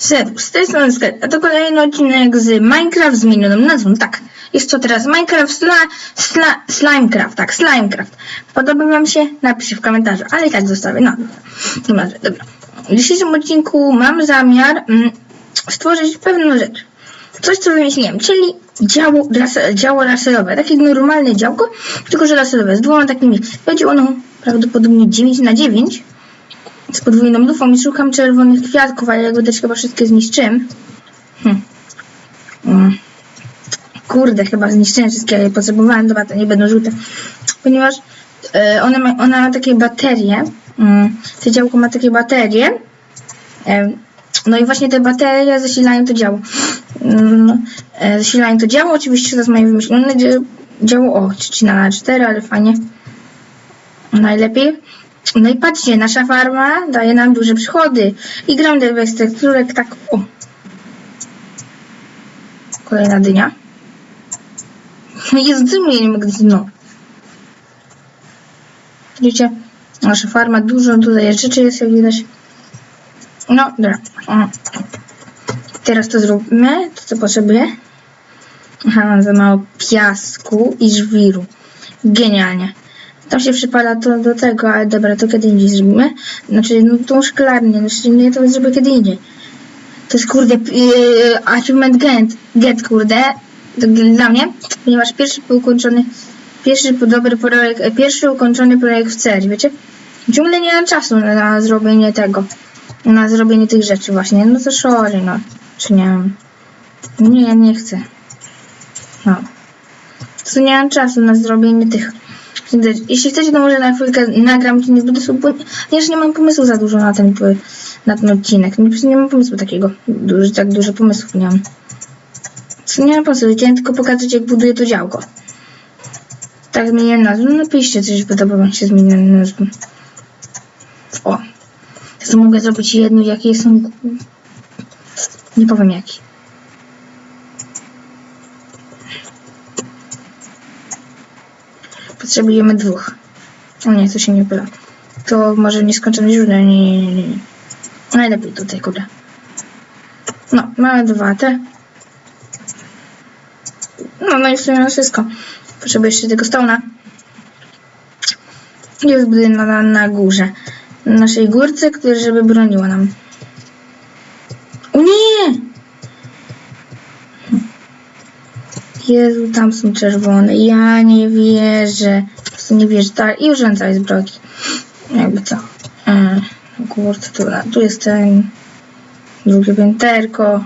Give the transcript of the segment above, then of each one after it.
Serwus, z tej strony Skype, a to kolejny odcinek z Minecraft zmienioną nazwą, tak. Jest to teraz Minecraft sla, sla, Slimecraft, tak, Slimecraft. Podoba wam się? Napiszcie w komentarzu, ale i tak zostawię, no. Dobra, dobra. W dzisiejszym odcinku mam zamiar mm, stworzyć pewną rzecz. Coś, co wymyśliłem, czyli działo, lase, działo laserowe. Takie normalne działko, tylko że laserowe, z dwoma takimi. Będzie ono prawdopodobnie 9 na 9 z podwójną lufą i szukam czerwonych kwiatków, ale ja go też chyba wszystkie zniszczyłem. Hm. Mm. Kurde, chyba zniszczyłem wszystkie, ale potrzebowałem, dobra, to nie będą żółte. Ponieważ e, one ma, ona ma takie baterie, mm, to działko ma takie baterie, e, no i właśnie te baterie zasilają to działo. E, zasilają to działo, oczywiście to jest moje wymyślone dzia- działo, o, trzcina na 4, ale fajnie. Najlepiej. No i patrzcie, nasza farma daje nam duże przychody. I gram bez teksturek tak, o. Kolejna dynia. Jest dymu, nie mogę no. Widzicie, nasza farma, dużo tutaj rzeczy jest, jak widać. No, dobra. O. Teraz to zróbmy, to co potrzebuję. Aha, mam za mało piasku i żwiru. Genialnie. Tam się przypada to do tego, ale dobra, to kiedy indziej zrobimy. Znaczy, no tą szklarnię, znaczy nie to zrobię kiedy indziej. To jest kurde yy, achievement get, get kurde, dla mnie, ponieważ pierwszy był ukończony, pierwszy dobry projekt, e, pierwszy ukończony projekt w CR, wiecie? Ciągle nie mam czasu na, na zrobienie tego, na zrobienie tych rzeczy właśnie, no to sorry, no, czy nie mam. Nie, ja nie chcę. No. To nie mam czasu na zrobienie tych jeśli chcecie, to może na chwilkę nagram odcinek dosyć, bo ja nie mam pomysłu za dużo na ten, na ten odcinek. Nie, nie mam pomysłu takiego. Duży, tak dużo pomysłów nie mam. Nie mam pomysłu, chciałem tylko pokazać, jak buduję to działko. Tak zmieniłem nazwę. No napiszcie, coś podoba wam się zmieniłem nazwę. O. To mogę zrobić jedno, jakie są... Nie powiem jaki. Potrzebujemy dwóch. O nie, to się nie pyla. To może nieskończone źródło. Nie, nie, nie, nie. Najlepiej tutaj, kurde. No, mamy dwa te. No, no i w sumie wszystko. Potrzebuję jeszcze tego stona. Jest budynek na, na górze. Na naszej górce, który żeby broniło nam. O nie! Jezu, tam są czerwone. Ja nie wierzę. Po prostu nie wierzę. Tak, i już ręce z drogi. Jakby co. E, kurde, tu, tu jest ten drugie pięterko.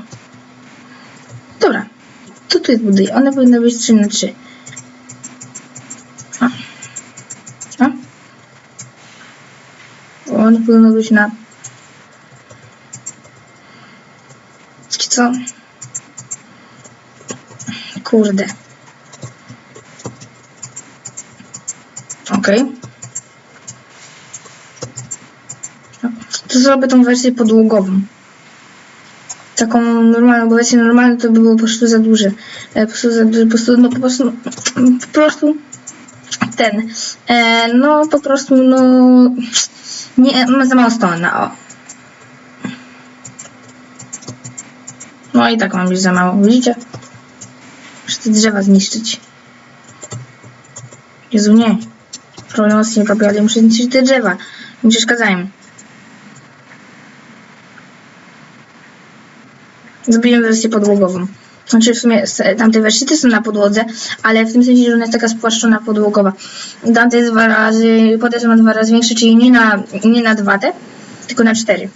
Dobra. Tu tu jest budynek. One powinny być 3 na 3. A. A. One powinny być na... Wiecie co? Kurde. Okej. Okay. To zrobię tą wersję podłogową. Taką normalną, bo wersję normalną to by było po prostu za duże. E, Po prostu za duże, po prostu, no po prostu, po prostu ten, e, no po prostu, no, nie, ma za mało stona, o. No i tak mam już za mało, widzicie? Te drzewa zniszczyć. Jezu, nie. Problem z nie robię, muszę zniszczyć te drzewa. Nie przeszkadzają. Zrobiłem wersję podłogową. Znaczy w sumie tamte wersje są na podłodze, ale w tym sensie, że ona jest taka spłaszczona podłogowa. Dante jest dwa razy, potem ma dwa razy większy, czyli nie na, nie na 2, tylko na 4.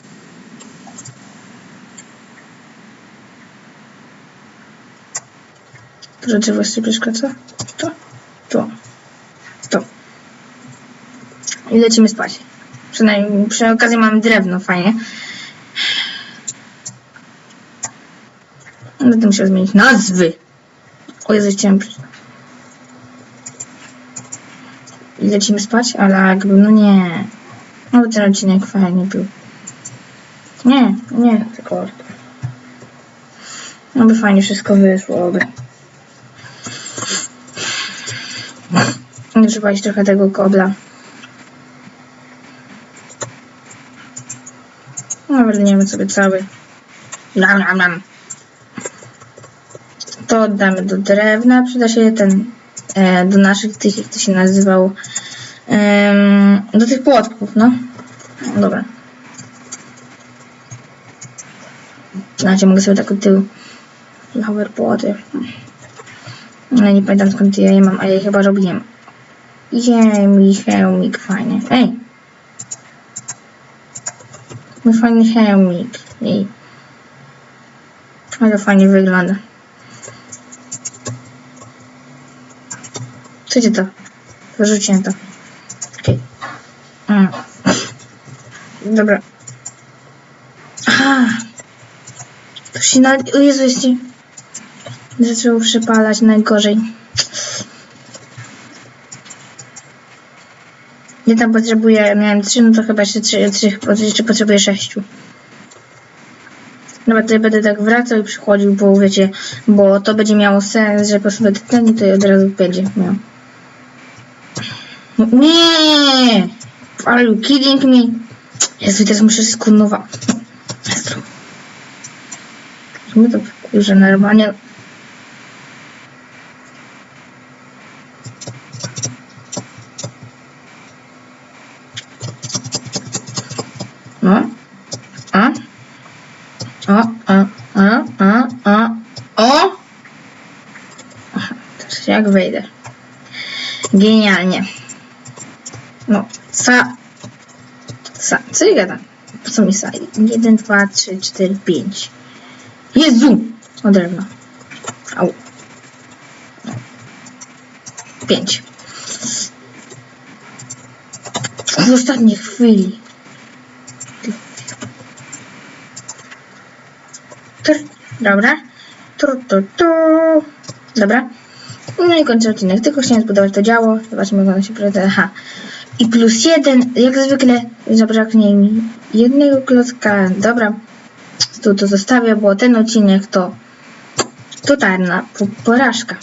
rzeczywistości przeszkadza? To? To. Stop. I lecimy spać. Przynajmniej przy okazji mamy drewno, fajnie. No Będę musiał zmienić nazwy. O Jezu, chciałem I lecimy spać, ale jakby, no nie. No ten odcinek fajnie był. Nie, nie, tylko. No by fajnie wszystko wyszło, oby. Iść trochę tego kobla. No, wylniemy sobie cały. Nam, nam, nam. To oddamy do drewna. Przyda się ten e, do naszych tych, jak to się nazywał, em, do tych płotków, no. Dobra. Znaczy, mogę sobie tak od tyłu. Flower płoty. No nie pamiętam skąd ja je mam, a ja je chyba robiłem. Jej, hełmik, fajnie. Ej! Mój fajny hełmik. Jej. Ale fajnie wygląda. Co to? Wyrzuciłem to. Okej. Mm. Dobra. To się na... O Jezu, jest. Zaczęło przypalać najgorzej. Nie tam potrzebuję, miałem trzy, no to chyba jeszcze trzy, trzy jeszcze potrzebuję sześciu. Dobra, tutaj będę tak wracał i przychodził, bo wiecie, bo to będzie miało sens, że po prostu będę ten i to od razu będzie miał. No Nie! Are you kidding me? Jezu, teraz muszę skunować. Jezu. My to już normalnie. No. A? O, o, o, o, o, o! Aha, Teraz jak wejdę. Genialnie. No, sa. Sa. Co ja gadam? Co mi sa? 1, 2, 3, 4, 5. Jezu! O drewno. Au. 5. W ostatniej chwili. Tr, dobra. Tru, tu, tu. Dobra. No i kończę odcinek. Tylko chciałem zbudować to działo. Zobaczmy, jak ono się prezentuje. Aha. I plus jeden, jak zwykle, zabraknie mi jednego klocka. Dobra. Tu to zostawię, bo ten odcinek to totalna po- porażka.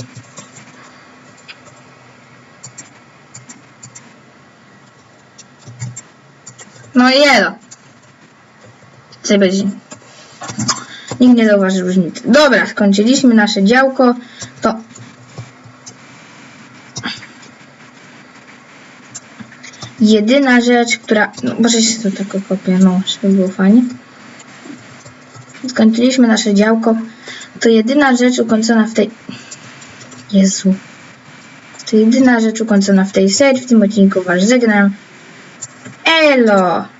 No i jelo. Co będzie? Nikt nie zauważy różnicy. Dobra, skończyliśmy nasze działko. To jedyna rzecz, która... No, może się tu tylko kopię, no, żeby było fajnie. Skończyliśmy nasze działko. To jedyna rzecz ukończona w tej... Jezu. To jedyna rzecz ukończona w tej serii. W tym odcinku was żegnam. Elo!